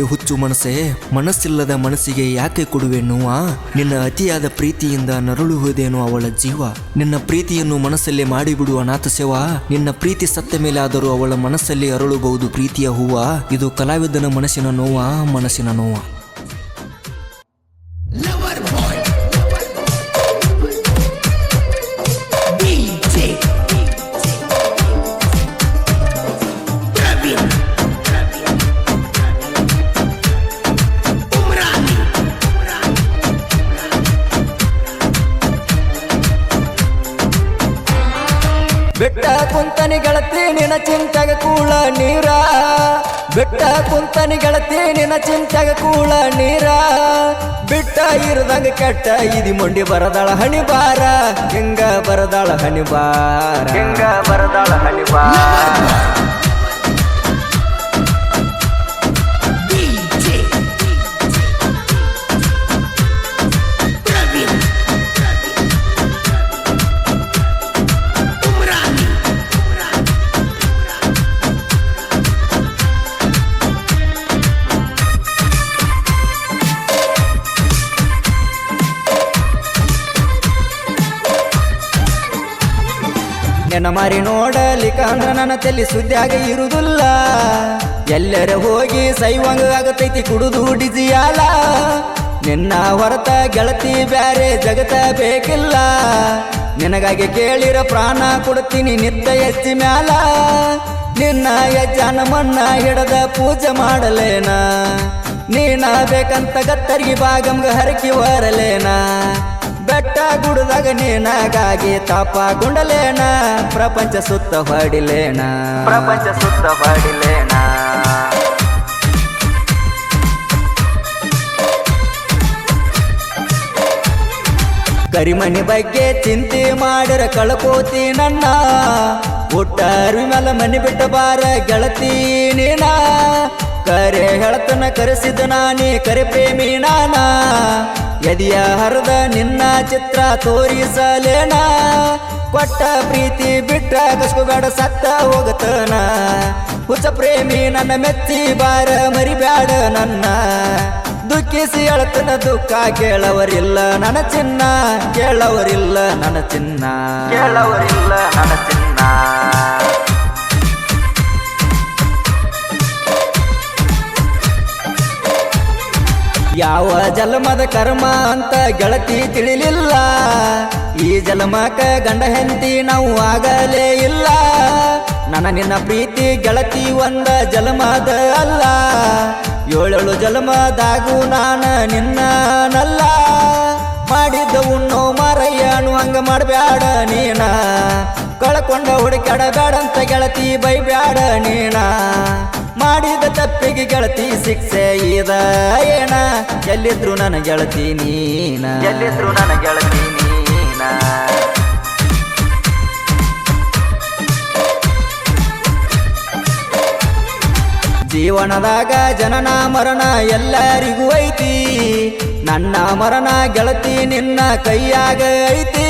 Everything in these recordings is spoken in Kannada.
ಹುಚ್ಚು ಮನಸ್ಸೇ, ಮನಸ್ಸಿಲ್ಲದ ಮನಸ್ಸಿಗೆ ಯಾಕೆ ಕೊಡುವೆ ನೋವಾ ನಿನ್ನ ಅತಿಯಾದ ಪ್ರೀತಿಯಿಂದ ನರಳುವುದೇನು ಅವಳ ಜೀವ? ನಿನ್ನ ಪ್ರೀತಿಯನ್ನು ಮನಸ್ಸಲ್ಲೇ ಮಾಡಿಬಿಡುವ ಅನಾಥ ಸೇವ ನಿನ್ನ ಪ್ರೀತಿ ಸತ್ತ ಮೇಲಾದರೂ ಅವಳ ಮನಸ್ಸಲ್ಲಿ ಅರಳಬಹುದು ಪ್ರೀತಿಯ ಹೂವ. ಇದು ಕಲಾವಿದನ ಮನಸ್ಸಿನ ನೋವಾ, ಮನಸ್ಸಿನ ನೋವ. ಬೆಟ್ಟ ಕುಂತನಿ ಗೆಳತಿ ನಿನ ಚಿಂತೆಗ ಕೂಳ ನೀರ. ಬೆಟ್ಟ ಕುಂತನಿ ಗೆಳತಿ ನಿನ ಚಿಂತೆಗ ಕೂಳ ನೀರ. ಬಿಟ್ಟ ಇರದಂಗ ಕೆಟ್ಟ ಇದಿ ಮೊಂಡಿ ಬರದಾಳ ಹಣಿ ಬಾರ. ಹೆಂಗ ಬರದಾಳ ಹಣಿಬಾರ ಹೆಂಗ ಬರದಾಳ ಹಣಿ ನೆನ ಮಾರಿ ನೋಡಲಿ ಕಂದ್ರ ನನ್ನ ತಲೆ ಸುದ್ದಿಯಾಗ ಇರುವುದಿಲ್ಲ ಎಲ್ಲರ ಹೋಗಿ ಸೈವಂಗ ಆಗತೈತಿ ಕುಡಿದು ಡಿಜಿಯಾಲ. ನಿನ್ನ ಹೊರತ ಗೆಳತಿ ಬ್ಯಾರೆ ಜಗತ ಬೇಕಿಲ್ಲ. ನಿನಗಾಗಿ ಕೇಳಿರ ಪ್ರಾಣ ಕೊಡ್ತೀನಿ ನಿತ್ತ ಎಚ್ಚಿ ಮ್ಯಾಲ. ನಿನ್ನ ಯಜ್ಜಾನ ಮಣ್ಣ ಹಿಡದ ಪೂಜೆ ಮಾಡಲೇನ. ನೀನ ಬೇಕಂತ ಗತ್ತರಿಗೆ ಬಾಗಮ್ಗ ಹರಕಿ ಬೆಟ್ಟ ಗುಡ್ದಾಗ ನೀನಾಗಾಗಿ ತಾಪ ಗುಂಡಲೇನ. ಪ್ರಪಂಚ ಸುತ್ತ ಹೊಡಿಲೇನ. ಪ್ರಪಂಚ ಸುತ್ತ ಹೊಡಿಲೇನ. ಕರಿಮನಿ ಬಗ್ಗೆ ಚಿಂತೆ ಮಾಡಿರ ಕಳಕೋತಿ ನನ್ನ. ಅರಿವಿ ಮೇಲೆ ಮನೆ ಬಿಟ್ಟ ಬಾರ ಗೆಳತಿ ನೀನ. ಕರೆ ಹೇಳ್ತನ ಕರೆಸಿದ ನಾನೇ ಕರೆ ಪ್ರೇಮಿ ನಾನ. ಎದಿಯ ಹರದ ನಿನ್ನ ಚಿತ್ರ ತೋರಿಸಲೇನ. ಕೊಟ್ಟ ಪ್ರೀತಿ ಬಿಟ್ಟ ಕಸ್ಕೋಬೇಡ ಸತ್ತ ಹೋಗತನ. ಹುಚ್ಚ ಪ್ರೇಮಿ ನನ್ನ ಮೆಚ್ಚಿ ಬಾರ ಮರಿಬ್ಯಾಡ ನನ್ನ. ದುಃಖಿಸಿ ಅಳತನ ದುಃಖ ಕೇಳವರಿಲ್ಲ ನನ್ನ ಚಿನ್ನ. ಕೇಳವರಿಲ್ಲ ನನ್ನ ಚಿನ್ನ. ಕೇಳವರಿಲ್ಲ ನನ್ನ ಚಿನ್ನ. ಯಾವ ಜನ್ಮದ ಕರ್ಮ ಅಂತ ಗೆಳತಿ ತಿಳಿಲಿಲ್ಲ. ಈ ಜನ್ಮಕ ಗಂಡ ಹೆಂಡತಿ ನಾವು ಆಗಲೇ ಇಲ್ಲ. ನನ್ನ ನಿನ್ನ ಪ್ರೀತಿ ಗೆಳತಿ ಒಂದ ಜನ್ಮದ ಅಲ್ಲ. ಏಳೇಳು ಜನ್ಮದಾಗೂ ನಾನ ನಿನ್ನನಲ್ಲ. ಮಾಡಿದ್ದ ಉಣ್ಣೋ ಮಾರಯ್ಯನು, ಹಂಗ ಮಾಡಬೇಡ ನೀನ. ಕಳ್ಕೊಂಡ ಹುಡುಕಾಡ ಅಂತ ಗೆಳತಿ ಬೈಬ್ಯಾಡ ನೀನ. ಮಾಡಿದ ತಪ್ಪಿಗೆ ಗೆಳತಿ ಶಿಕ್ಷೆ ಇದ ಏನ? ಎಲ್ಲಿದ್ರು ನನ್ನ ಗೆಳತಿ ನೀನ. ಎಲ್ಲಿದ್ರು ನನ್ನ ಗೆಳತಿ ನೀನ. ಜೀವನದಾಗ ಜನನ ಮರಣ ಎಲ್ಲರಿಗೂ ಐತಿ. ನನ್ನ ಮರಣ ಗೆಳತಿ ನಿನ್ನ ಕೈಯಾಗ ಐತಿ.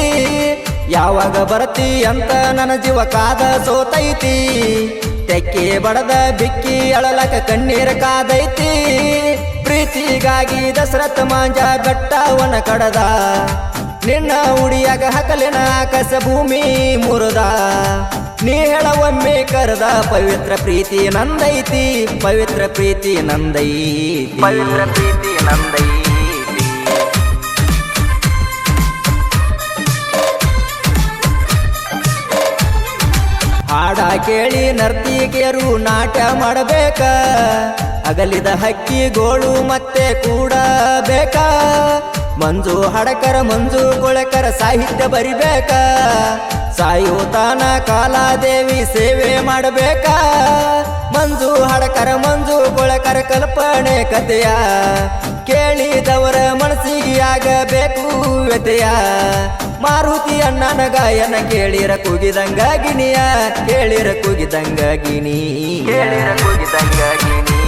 ಯಾವಾಗ ಬರತಿ ಅಂತ ನನ್ನ ಜೀವ ಕಾದ ಸೋತೈತಿ. ತೆಕ್ಕಿ ಬಡದ ಬಿಕ್ಕಿ ಅಳಲಕ ಕಣ್ಣೀರ ಕಾದೈತಿ. ಪ್ರೀತಿಗಾಗಿ ದಸರಥ ಮಾಂಜ ಬೆಟ್ಟವನ ಕಡದ. ನಿನ್ನ ಉಡಿಯಾಗ ಹಕಲಿನ ಕಸ ಭೂಮಿ ಮುರದ. ನೀ ಒಮ್ಮೆ ಕರೆದ, ಪವಿತ್ರ ಪ್ರೀತಿ ನಂದೈತಿ, ಪವಿತ್ರ ಪ್ರೀತಿ ನಂದೈತಿ. ಪವಿತ್ರ ಪ್ರೀತಿ ನಂದೈತಿ. ಕೇಳಿ ನರ್ತಿಗೆಯರು ನಾಟ್ಯ ಮಾಡಬೇಕ? ಅಗಲಿದ ಹಕ್ಕಿ ಗೋಳು ಮತ್ತೆ ಕೂಡ ಬೇಕಾ? ಮಂಜು ಹಡಕರ, ಮಂಜು ಗೊಳಕರ ಸಾಹಿತ್ಯ ಬರಿಬೇಕ? ಸಾಯುತಾನ ಕಾಲಾದೇವಿ ಸೇವೆ ಮಾಡಬೇಕ? ಮಂಜು ಹಡಕರ, ಮಂಜು ಗೊಳಕರ ಕಲ್ಪನೆ ಕಥೆಯ ಕೇಳಿದವರ ಮನಸ್ಸಿಗೆ ಆಗಬೇಕು? ವ್ಯತೆಯ ಮಾರುತಿ ಅಣ್ಣನ ಗಾಯನ ಕೇಳಿರ ಕುಗಿದಂಗ ಗಿಣಿಯ ಕೇಳಿರ ಕುಗಿದಂಗ ಗಿಣಿ ಕೇಳಿರ ಕುಗಿದಂಗ ಗಿಣಿ